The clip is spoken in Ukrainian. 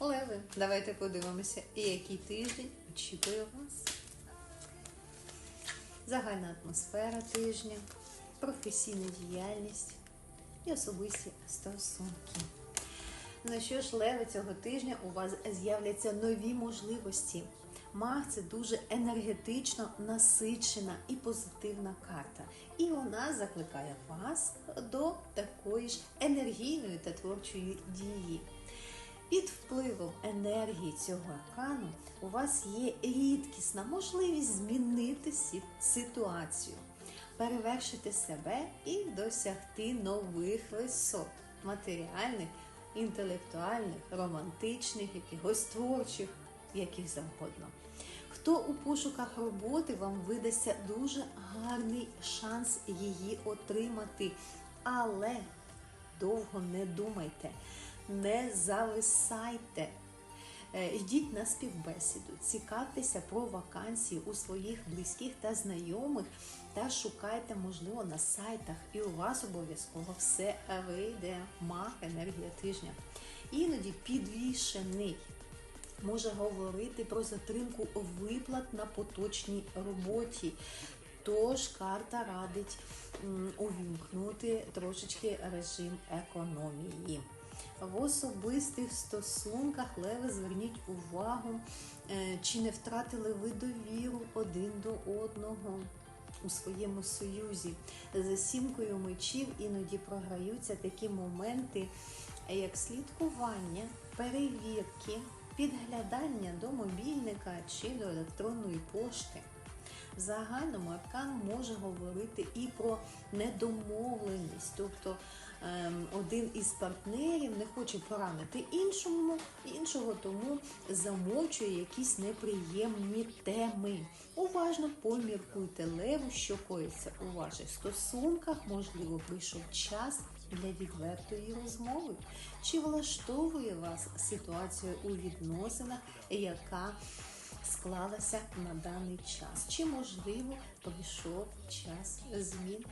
Леви, давайте подивимося, який тиждень очікує вас. Загальна атмосфера тижня, професійна діяльність і особисті стосунки. Ну що ж, леви цього тижня у вас з'являться нові можливості. Маг це дуже енергетично насичена і позитивна карта. І вона закликає вас до такої ж енергійної та творчої дії. Під впливом енергії цього аркану у вас є рідкісна можливість змінити ситуацію, перевершити себе і досягти нових висот матеріальних, інтелектуальних, романтичних, якихось творчих, яких завгодно. Хто у пошуках роботи вам видасться дуже гарний шанс її отримати, але довго не думайте, не зависайте. Е, Йдіть на співбесіду, цікавтеся про вакансії у своїх близьких та знайомих та шукайте, можливо, на сайтах, і у вас обов'язково все вийде мах енергія тижня. Іноді підвішений може говорити про затримку виплат на поточній роботі. Тож карта радить увімкнути трошечки режим економії. В особистих стосунках леви зверніть увагу, е, чи не втратили ви довіру один до одного у своєму союзі. За сімкою мечів іноді програються такі моменти, як слідкування, перевірки, підглядання до мобільника чи до електронної пошти. В загальному аркан може говорити і про недомовленість, тобто ем, один із партнерів не хоче поранити іншому, іншого тому замовчує якісь неприємні теми. Уважно поміркуйте леву, що коїться у ваших стосунках. Можливо, прийшов час для відвертої розмови. Чи влаштовує вас ситуація у відносинах, яка склалася на даний час? Чи можливо прийшов час змін?